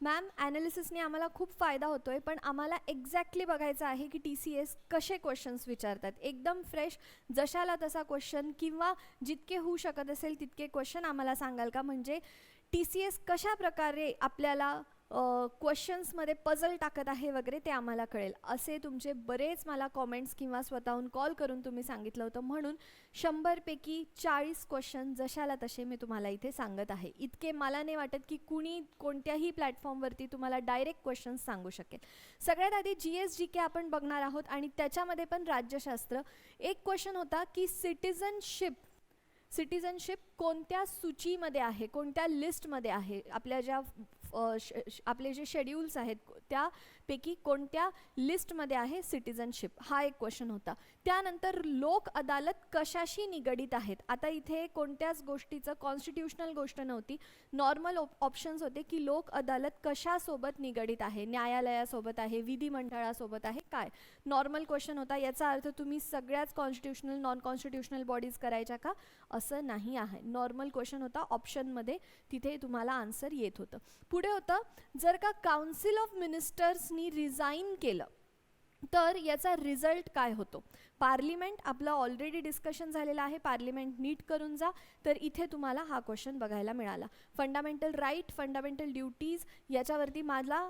Ma'am ॲनालिसिसने आम्हाला खूप फायदा होतो आहे पण आम्हाला एक्झॅक्टली बघायचं आहे की टी सी एस कसे क्वेश्चन्स विचारतात. एकदम फ्रेश जशाला तसा क्वेश्चन किंवा जितके होऊ शकत असेल तितके क्वेश्चन आम्हाला सांगाल का? म्हणजे टी सी एस कशा प्रकारे आपल्याला क्वेश्चन्समध्ये पझल टाकत आहे वगैरे ते आम्हाला कळेल. असे तुमचे बरेच मला कॉमेंट्स किंवा स्वतःहून कॉल करून तुम्ही सांगितलं होतं. म्हणून शंभरपैकी चाळीस क्वेश्चन जशाला तसे मी तुम्हाला इथे सांगत आहे. इतके मला नाही वाटत की कुणी कोणत्याही प्लॅटफॉर्मवरती तुम्हाला डायरेक्ट क्वेश्चन्स सांगू शकेल. सगळ्यात आधी जी एस जी के आपण बघणार आहोत आणि त्याच्यामध्ये पण राज्यशास्त्र. एक क्वेश्चन होता की सिटिझनशिप सिटिझनशिप कोणत्या सूचीमध्ये आहे? कोणत्या लिस्टमध्ये आहे? आपल्या ज्या आपले जे शेड्यूल्स आहेत त्या पैकी कोणत्या लिस्टमध्ये आहे सिटिझनशिप? हा एक क्वेश्चन होता. त्यानंतर लोक अदालत कशाशी निगडीत आहेत? आता इथे कोणत्याच गोष्टीचं कॉन्स्टिट्युशनल गोष्ट नव्हती. नॉर्मल ऑप्शन्स होते की लोक अदालत कशासोबत निगडीत आहे? न्यायालयासोबत आहे? विधिमंडळासोबत आहे? काय? नॉर्मल क्वेश्चन होता. याचा अर्थ तुम्ही सगळ्याच कॉन्स्टिट्युशनल नॉन कॉन्स्टिट्युशनल बॉडीज करायच्या का? असं नाही आहे. नॉर्मल क्वेश्चन होता ऑप्शनमध्ये तिथे तुम्हाला आन्सर येत होतं. पुढे होतं जर का काउन्सिल ऑफ मिनिस्टर्स मिनिस्टर्सनी रिझाईन केलं. तर याचा रिझल्ट काय होतो? पार्लिमेंट आपलं ऑलरेडी डिस्कशन झालेलं आहे. पार्लिमेंट नीट करून जा. तर इथे तुम्हाला हा क्वेश्चन बघायला मिळाला. फंडामेंटल राईट फंडामेंटल ड्युटीज याच्यावरती मला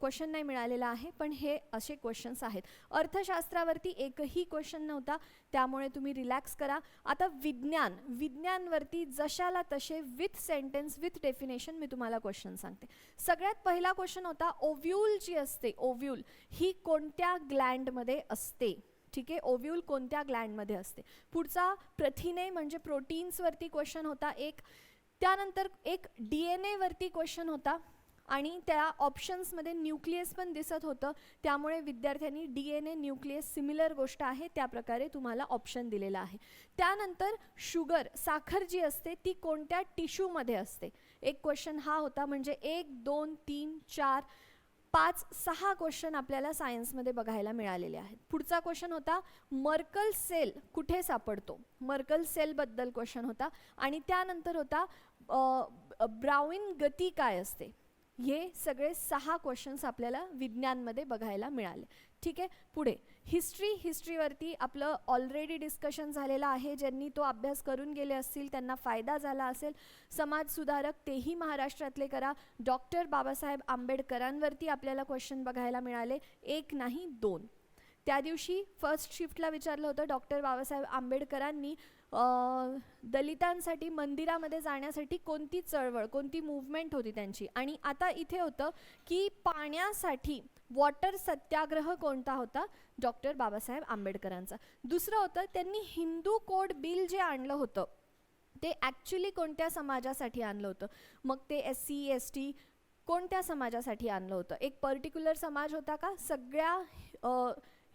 क्वेश्चन नाही मिळालेला आहे. पण हे असे क्वेश्चन्स आहेत. अर्थशास्त्रावरती एकही क्वेश्चन नव्हता. त्यामुळे तुम्ही रिलॅक्स करा. आता विज्ञान. विज्ञानवरती जशाला तसे विथ सेंटेन्स विथ डेफिनेशन मी तुम्हाला क्वेश्चन सांगते. सगळ्यात पहिला क्वेश्चन होता ओव्ह्यूल जी असते ओव्ह्यूल ही कोणत्या ग्लँडमध्ये असते. ठीक आहे? ओव्ह्यूल कोणत्या ग्लँडमध्ये असते? पुढचा प्रथिने म्हणजे प्रोटीन्सवरती क्वेश्चन होता एक. त्यानंतर एक डी एन एवरती क्वेश्चन होता आणि त्या ऑप्शन्समध्ये न्यूक्लियस पण दिसत होतं. त्यामुळे विद्यार्थ्यांनी D N A nucleus similar गोष्ट आहे. त्या प्रकारे तुम्हाला ऑप्शन दिलेला आहे. त्यानंतर शुगर साखर जी असते ती कोणत्या टिश्यूमध्ये असते? एक क्वेश्चन हा होता. म्हणजे एक दोन तीन चार पाच सहा क्वेश्चन आपल्याला सायन्समध्ये बघायला मिळालेले आहेत. पुढचा क्वेश्चन होता मर्कल सेल कुठे सापडतो? मर्कल सेलबद्दल क्वेश्चन होता. आणि त्यानंतर होता ब्राउन गती काय असते? हे सगळे सहा क्वेश्चन्स आपल्याला विज्ञानमध्ये बघायला मिळाले. ठीक आहे? पुढे. हिस्ट्री हिस्ट्रीवरती आपलं ऑलरेडी डिस्कशन झालेलं आहे. ज्यांनी तो अभ्यास करून गेले असतील त्यांना फायदा झाला असेल समाजसुधारक तेही महाराष्ट्रातले करा. डॉक्टर बाबासाहेब आंबेडकरांवरती आपल्याला क्वेश्चन बघायला मिळाले. एक नाही दोन. त्या दिवशी फर्स्ट शिफ्टला विचारलं होतं डॉक्टर बाबासाहेब आंबेडकरांनी. दलितांसाठी मंदिरामध्ये जाण्यासाठी कोणती चळवळ कोणती मूवमेंट होती त्यांची? आणि आता इथे होतं की पाण्यासाठी वॉटर सत्याग्रह कोणता होता? डॉक्टर बाबासाहेब आंबेडकरांचा. दुसरं होतं त्यांनी हिंदू कोड बिल जे आणलं होतं ते ॲक्च्युली कोणत्या समाजासाठी आणलं होतं? मग ते एस सी एस टी कोणत्या समाजासाठी आणलं होतं? एक पर्टिक्युलर समाज होता का? सगळ्या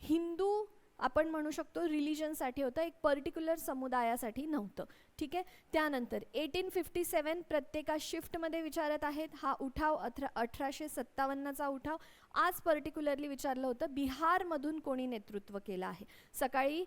हिंदू आपण म्हणू शकतो रिलिजनसाठी होतं. एक पर्टिक्युलर समुदायासाठी नव्हतं. ठीक आहे? त्यानंतर एटीन फिफ्टी सेवन प्रत्येका शिफ्टमध्ये विचारत आहेत. हा उठाव अठरा अठराशे सत्तावन्नचा उठाव. आज पर्टिक्युलरली विचारलं होतं बिहारमधून कोणी नेतृत्व केलं आहे? सकाळी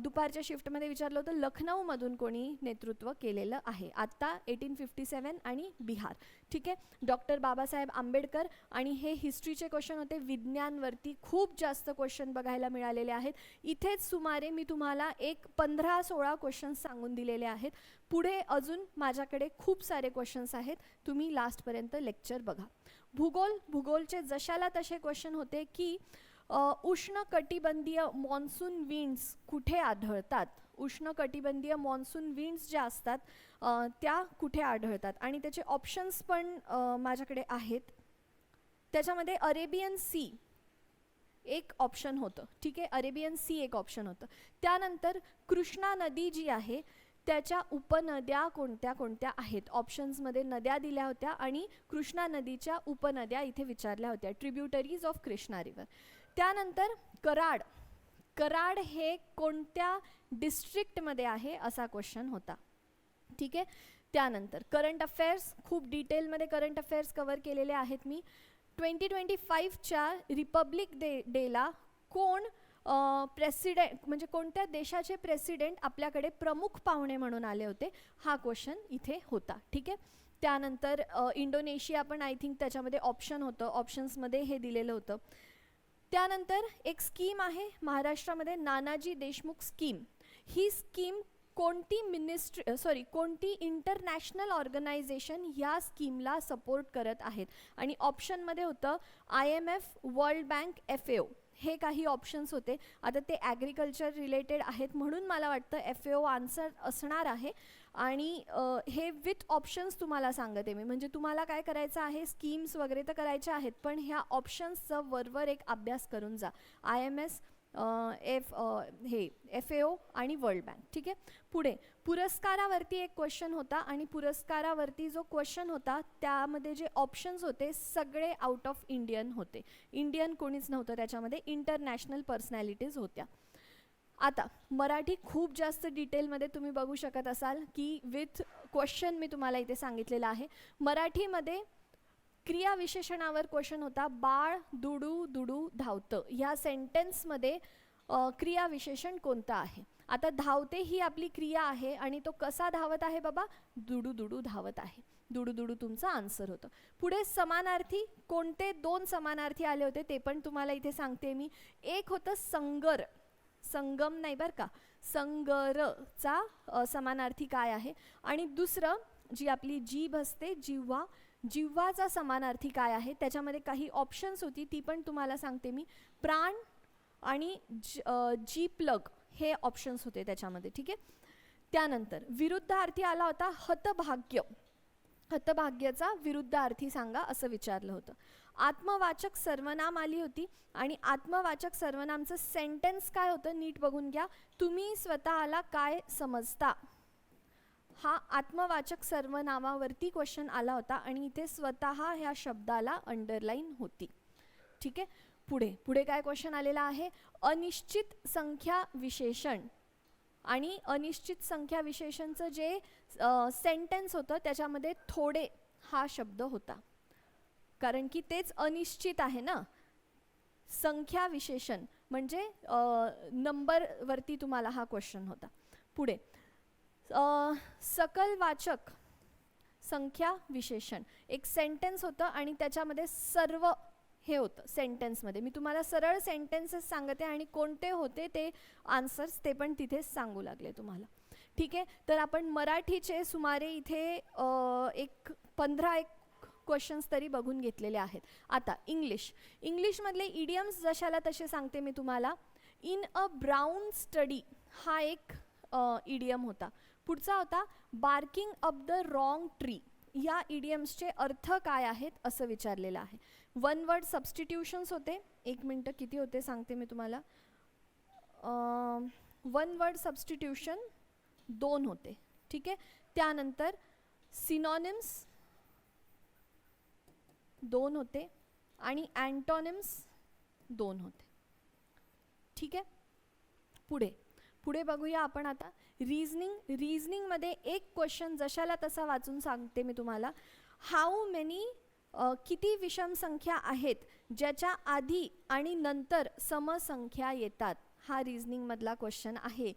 दुपारच्या शिफ्टमध्ये विचारलं होतं लखनौमधून कोणी नेतृत्व केलेलं आहे? आत्ता एटीन फिफ्टी सेवन आणि बिहार. ठीक आहे? डॉक्टर बाबासाहेब आंबेडकर आणि हे हिस्ट्रीचे क्वेश्चन होते. विज्ञानवरती खूप जास्त क्वेश्चन बघायला मिळालेले आहेत. इथेच सुमारे मी तुम्हाला एक पंधरा सोळा क्वेश्चन्स सांगून दिलेले आहेत. पुढे अजून माझ्याकडे खूप सारे क्वेश्चन्स आहेत. तुम्ही लास्टपर्यंत लेक्चर बघा. भूगोल भूगोलचे जशाला तसे क्वेश्चन होते की उष्ण कटिबंधीय मॉन्सून विंड्स कुठे आढळतात? उष्ण कटिबंधीय मॉन्सून विंड्स ज्या असतात त्या कुठे आढळतात? आणि त्याचे ऑप्शन्स पण माझ्याकडे आहेत. त्याच्यामध्ये अरेबियन सी एक ऑप्शन होतं. ठीक आहे? अरेबियन सी एक ऑप्शन होतं. त्यानंतर कृष्णा नदी जी आहे त्याच्या उपनद्या कोणत्या कोणत्या आहेत? ऑप्शन्समध्ये नद्या दिल्या होत्या आणि कृष्णा नदीच्या उपनद्या इथे विचारल्या होत्या. ट्रिब्युटरीज ऑफ कृष्णा रिव्हर त्यानंतर कराड. कराड हे कोणत्या डिस्ट्रिक्टमध्ये आहे असा क्वेश्चन होता. ठीक आहे? त्यानंतर करंट अफेअर्स खूप डिटेलमध्ये करंट अफेअर्स कवर केलेले आहेत मी. ट्वेंटी ट्वेंटी फाईव्हच्या रिपब्लिक डे डेला कोण प्रेसिडेंट म्हणजे कोणत्या देशाचे प्रेसिडेंट आपल्याकडे प्रमुख पाहुणे म्हणून आले होते? हा क्वेश्चन इथे होता. ठीक आहे? त्यानंतर इंडोनेशिया पण आय थिंक त्याच्यामध्ये ऑप्शन होतं. ऑप्शन्समध्ये हे दिलेलं होतं. त्यानंतर एक स्कीम आहे महाराष्ट्रामध्ये नानाजी देशमुख स्कीम ही स्कीम कोणती मिनिस्ट्री सॉरी कोणती इंटरनॅशनल ऑर्गनायझेशन ह्या स्कीमला सपोर्ट करत आहेत? आणि ऑप्शनमध्ये होतं I M F World Bank F A O हे काही ऑप्शन्स होते. आता ते ॲग्रिकल्चर रिलेटेड आहेत म्हणून मला वाटतं एफ ए ओ आन्सर असणार आहे. आणि हे विथ ऑप्शन्स तुम्हाला सांगते मी. म्हणजे तुम्हाला काय करायचं आहे? स्कीम्स वगैरे तर करायच्या आहेत पण ह्या ऑप्शन्सचं वरवर एक अभ्यास करून जा. आय एम एस एफ हे एफ ए ओ आणि वर्ल्ड बँक. ठीक आहे? पुढे पुरस्कारावरती एक क्वेश्चन होता आणि पुरस्कारावरती जो क्वेश्चन होता त्यामध्ये जे ऑप्शन्स होते सगळे आउट ऑफ इंडियन होते. इंडियन कोणीच नव्हतं त्याच्यामध्ये इंटरनॅशनल पर्सनॅलिटीज होत्या. आता मराठी खूप जास्त डिटेलमध्ये तुम्ही बघू शकत असाल की विथ क्वेश्चन मी तुम्हाला इथे सांगितलेलं आहे. मराठीमध्ये क्रियाविशेषणावर क्वेश्चन होता बाळ दुडू दुडू धावतं. ह्या सेंटेन्समध्ये क्रिया क्रियाविशेषण कोणतं आहे? आता धावते ही आपली क्रिया आहे आणि तो कसा धावत आहे बाबा? दुडू दुडू धावत आहे. दुडू दुडू तुमचं आन्सर होतं. पुढे समानार्थी कोणते दोन समानार्थी आले होते ते पण तुम्हाला इथे सांगते मी. एक होतं संगर. संगम नाही बरं का? संगरचा समानार्थी काय आहे? आणि दुसरं जी आपली जीभ असते जिव्हा जिव्हाचा समानार्थी काय आहे? त्याच्यामध्ये काही ऑप्शन्स होती ती पण तुम्हाला सांगते मी. प्राण आणि ज जी प्लग हे ऑप्शन्स होते त्याच्यामध्ये ठीक आहे? त्यानंतर विरुद्धार्थी आला होता हतभाग्य. हतभाग्याचा विरुद्धार्थी सांगा असं विचारलं होतं. आत्मवाचक सर्वनाम आली होती आणि आत्मवाचक सर्वनामचं सेंटेन्स काय होतं? नीट बघून घ्या. तुम्ही स्वतःला काय समजता? हा आत्मवाचक सर्वनामावरती क्वेश्चन आला होता आणि इथे स्वतः ह्या शब्दाला अंडरलाईन होती. ठीक आहे? पुढे पुढे काय क्वेश्चन आलेला आहे? अनिश्चित संख्या विशेषण. आणि अनिश्चित संख्या विशेषणचं जे सेंटेन्स होतं त्याच्यामध्ये थोडे हा शब्द होता. कारण की तेच अनिश्चित आहे ना? संख्या विशेषण. म्हणजे नंबरवरती तुम्हाला हा क्वेश्चन होता. पुढे सकल सकलवाचक संख्या विशेषण. एक सेंटेन्स होतं आणि त्याच्यामध्ये सर्व हे होतं सेंटेन्समध्ये मी तुम्हाला सरळ सेंटेन्सेस सांगते आणि कोणते होते ते आन्सर्स ते पण तिथेच सांगू लागले तुम्हाला. ठीक आहे? तर आपण मराठीचे सुमारे इथे एक पंधरा एक क्वेश्चन्स तरी बघून घेतलेले आहेत. आता इंग्लिश इंग्लिशमधले इडियम्स जशाला तसे सांगते मी तुम्हाला. इन अ ब्राऊन स्टडी हा एक इडियम होता. पुढचा होता barking up the wrong tree या इडियम्सचे अर्थ काय आहेत असं विचारलेलं आहे. वन वर्ड सबस्टिट्यूशन्स होते. एक मिनटं किती होते सांगते मी तुम्हाला. वन वर्ड सबस्टिट्यूशन दोन होते. ठीक आहे? त्यानंतर सिनॉनिम्स दोन होते आणि अँटॉनिम्स दोन होते. ठीक आहे? पुढे. पुढे बघूया आपण आता. रिझनिंग रिझनिंगमध्ये एक क्वेश्चन जशाला तसा वाचून सांगते मी तुम्हाला. हाऊ मेनी किती विषम संख्या आहेत ज्याच्या आधी आणि नंतर समसंख्या येतात? हा रिझनिंगमधला क्वेश्चन आहे.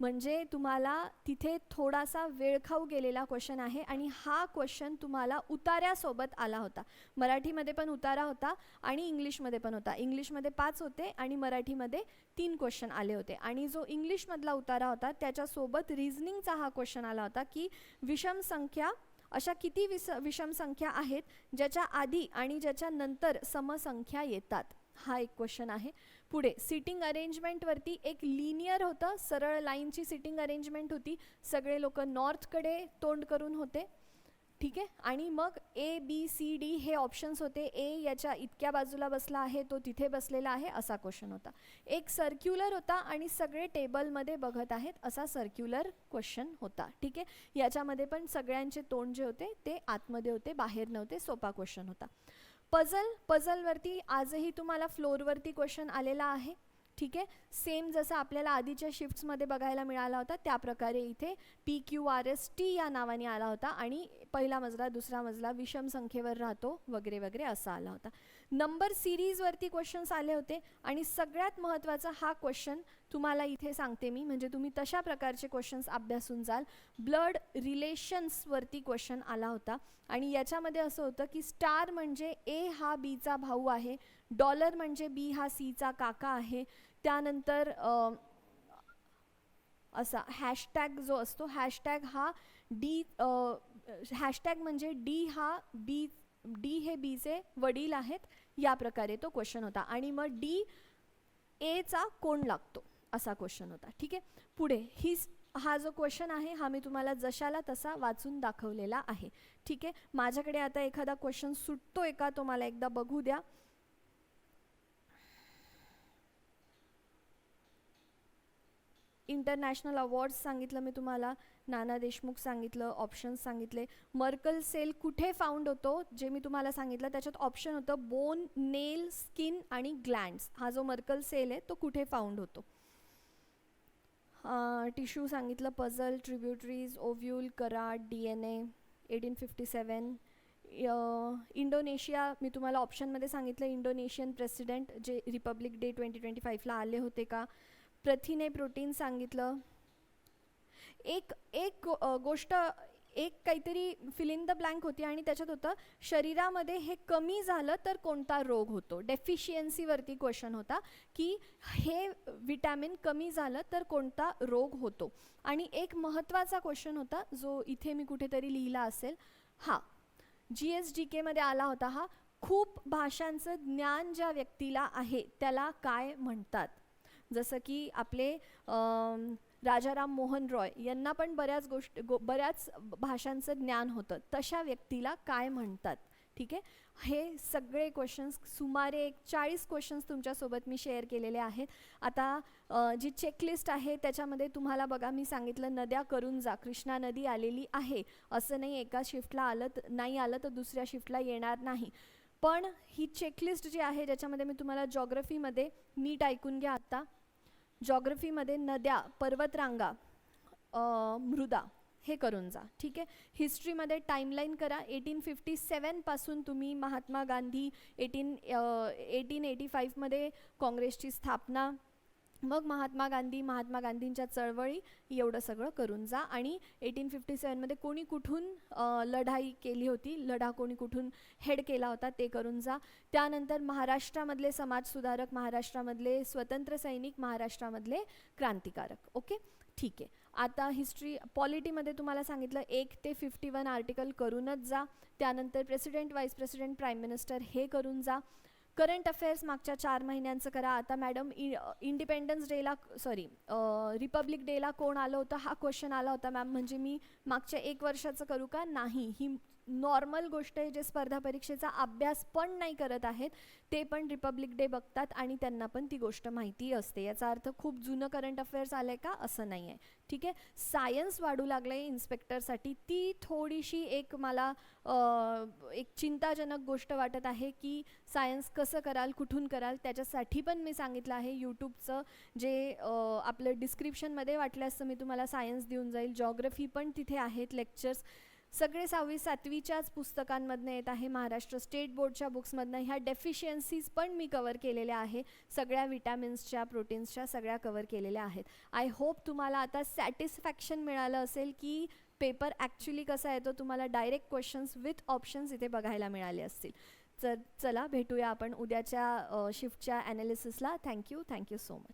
म्हणजे तुम्हाला तिथे थोडासा वेळखाऊ गेलेला क्वेश्चन आहे आणि हा क्वेश्चन तुम्हाला उतार्यासोबत आला होता. मराठीमध्ये पण उतारा होता आणि इंग्लिशमध्ये पण होता. इंग्लिशमध्ये पाच होते आणि मराठीमध्ये तीन क्वेश्चन आले होते. आणि जो इंग्लिशमधला उतारा होता त्याच्यासोबत रिझनिंगचा हा क्वेश्चन आला होता की विषम संख्या अशा किती विस विषम संख्या आहेत ज्याच्या आधी आणि ज्याच्या नंतर समसंख्या येतात? हा एक क्वेश्चन आहे. पुढे सिटिंग अरेंजमेंटवरती एक लिनियर होतं सरळ लाईनची सिटिंग अरेंजमेंट होती. सगळे लोक नॉर्थकडे तोंड करून होते. ठीक आहे? आणि मग ए बी सी डी हे ऑप्शन्स होते. ए याच्या इतक्या बाजूला बसला आहे तो तिथे बसलेला आहे असा क्वेश्चन होता. एक सर्क्युलर होता आणि सगळे टेबलमध्ये बघत आहेत असा सर्क्युलर क्वेश्चन होता. ठीक आहे? याच्यामध्ये पण सगळ्यांचे तोंड जे होते ते आतमध्ये होते बाहेर नव्हते सोपा क्वेश्चन होता. पझल पझलवरती आजही तुम्हाला फ्लोअरवरती क्वेश्चन आलेला आहे. ठीक आहे? सेम जसं आपल्याला आधीच्या शिफ्ट्समध्ये बघायला मिळाला होता त्या प्रकारे इथे P Q R S T या नावाने आला होता आणि पहिला मजला दुसरा मजला विषम संख्येवर राहतो वगैरे वगैरे असा आला होता. नंबर सिरीजवरती क्वेश्चन्स आले होते आणि सगळ्यात महत्त्वाचा हा क्वेश्चन तुम्हाला इथे सांगते मी. म्हणजे तुम्ही तशा प्रकारचे क्वेश्चन्स अभ्यासून जाल. ब्लड रिलेशन्सवरती क्वेश्चन आला होता. आणि याच्यामध्ये असं होतं की स्टार म्हणजे ए हा बीचा भाऊ आहे. डॉलर म्हणजे बी हा सीचा काका आहे. त्यानंतर असा हॅशटॅग जो असतो हॅशटॅग हा डी हॅशटॅग म्हणजे डी हा बी डी हे बीचे वडील आहेत. या प्रकारे तो क्वेश्चन होता. आणि मग डी एचा कोण लागतो? असा क्वेश्चन होता. ठीक आहे? पुढे ही हा जो क्वेश्चन आहे हा मी तुम्हाला जशाला तसा वाचून दाखवलेला आहे. ठीक आहे? माझ्याकडे आता एखादा क्वेश्चन सुटतोय का? तो मला एकदा बघू द्या. इंटरनॅशनल अवॉर्ड्स सांगितलं मी तुम्हाला. नाना देशमुख सांगितलं ऑप्शन्स सांगितले. मर्कल सेल कुठे फाउंड होतो जे मी तुम्हाला सांगितलं त्याच्यात ऑप्शन होतं बोन नेल स्किन आणि ग्लँड्स हा जो मर्कल सेल आहे तो कुठे फाउंड होतो? टिश्यू सांगितलं puzzle tributaries ovule Karad D N A eighteen fifty seven Indonesia मी तुम्हाला ऑप्शनमध्ये सांगितलं इंडोनेशियन प्रेसिडेंट जे रिपब्लिक डे ट्वेंटी ट्वेंटी फाईव्हला आले होते का? प्रथिने प्रोटीन सांगितलं. एक एक गोष्ट एक काहीतरी फिल इन द ब्लँक होती आणि त्याच्यात होतं शरीरामध्ये हे कमी झालं तर कोणता रोग होतो? डेफिशियन्सीवरती क्वेश्चन होता की हे विटॅमिन कमी झालं तर कोणता रोग होतो? आणि एक महत्त्वाचा क्वेश्चन होता जो इथे मी कुठेतरी लिहिला असेल हा जी एस जी केमध्ये आला होता हा खूप भाषांचं ज्ञान ज्या व्यक्तीला आहे त्याला काय म्हणतात? जसं की आपले राजाराम मोहन रॉय यांना पण बऱ्याच गोष्ट गो बऱ्याच भाषांचं ज्ञान होतं. तशा व्यक्तीला काय म्हणतात? ठीक आहे? हे सगळे क्वेश्चन्स सुमारे एक चाळीस क्वेश्चन्स तुमच्यासोबत मी शेअर केलेले आहेत. आता जी चेकलिस्ट आहे त्याच्यामध्ये तुम्हाला बघा मी सांगितलं नद्या करून जा कृष्णा नदी आलेली आहे. असं नाही एका शिफ्टला आलं नाही आलं तर दुसऱ्या शिफ्टला येणार नाही. पण ही चेकलिस्ट जी आहे ज्याच्यामध्ये मी तुम्हाला जॉग्रफीमध्ये नीट ऐकून घ्या आत्ता जॉग्रफीमध्ये नद्या पर्वतरांगा मृदा हे करून जा. ठीक आहे? हिस्ट्रीमध्ये टाईमलाईन करा. एटीन फिफ्टी सेवनपासून तुम्ही Mahatma Gandhi eighteen eighteen eighty फाईव्हमध्ये काँग्रेसची स्थापना मग महात्मा गांधी महात्मा गांधींच्या चळवळी एवढं सगळं करून जा. आणि एटीन फिफ्टी सेवनमध्ये कोणी कुठून लढाई केली होती लढा कोणी कुठून हेड केला होता ते करून जा. त्यानंतर महाराष्ट्रामधले समाजसुधारक महाराष्ट्रामधले स्वतंत्र सैनिक महाराष्ट्रामधले क्रांतिकारक. ओके? ठीक. आहे आता हिस्ट्री पॉलिटीमध्ये तुम्हाला सांगितलं एक ते फिफ्टी वन आर्टिकल करूनच जा. त्यानंतर president vice president prime minister हे करून जा. करंट अफेअर्स मागच्या चार महिन्यांचं करा. आता मॅडम इ इंडिपेंडन्स डेला सॉरी रिपब्लिक डेला कोण आलं होतं? हा क्वेश्चन आला होता मॅम म्हणजे मी मागच्या एक वर्षाचं करू का? नाही. ही नॉर्मल गोष्ट आहे जे स्पर्धा परीक्षेचा अभ्यास पण नाही करत आहेत ते पण रिपब्लिक डे बघतात आणि त्यांना पण ती गोष्ट माहिती असते. याचा अर्थ खूप जुनं करंट अफेअर्स आलं आहे का? असं नाही आहे ठीक आहे? सायन्स वाढू लागलं आहे इन्स्पेक्टरसाठी ती थोडीशी एक मला एक चिंताजनक गोष्ट वाटत आहे की सायन्स कसं कराल कुठून कराल त्याच्यासाठी पण मी सांगितलं आहे यूट्यूबचं जे आपलं डिस्क्रिप्शनमध्ये वाटल्यास मी तुम्हाला सायन्स देऊन जाईल. जॉग्रफी पण तिथे आहेत लेक्चर्स सगळे सहावी सातवीच्याच पुस्तकांमधनं येत आहे. महाराष्ट्र स्टेट बोर्डच्या बुक्समधनं ह्या डेफिशियन्सीज पण मी कवर केलेल्या आहे सगळ्या विटॅमिन्सच्या प्रोटीन्सच्या सगळ्या कवर केलेल्या आहेत. आय होप तुम्हाला आता सॅटिस्फॅक्शन मिळालं असेल की पेपर ॲक्च्युली कसा येतो तुम्हाला डायरेक्ट क्वेश्चन्स विथ ऑप्शन्स इथे बघायला मिळाले असतील. तर चला भेटूया आपण उद्याच्या शिफ्टच्या ॲनालिसिसला thank you thank you so much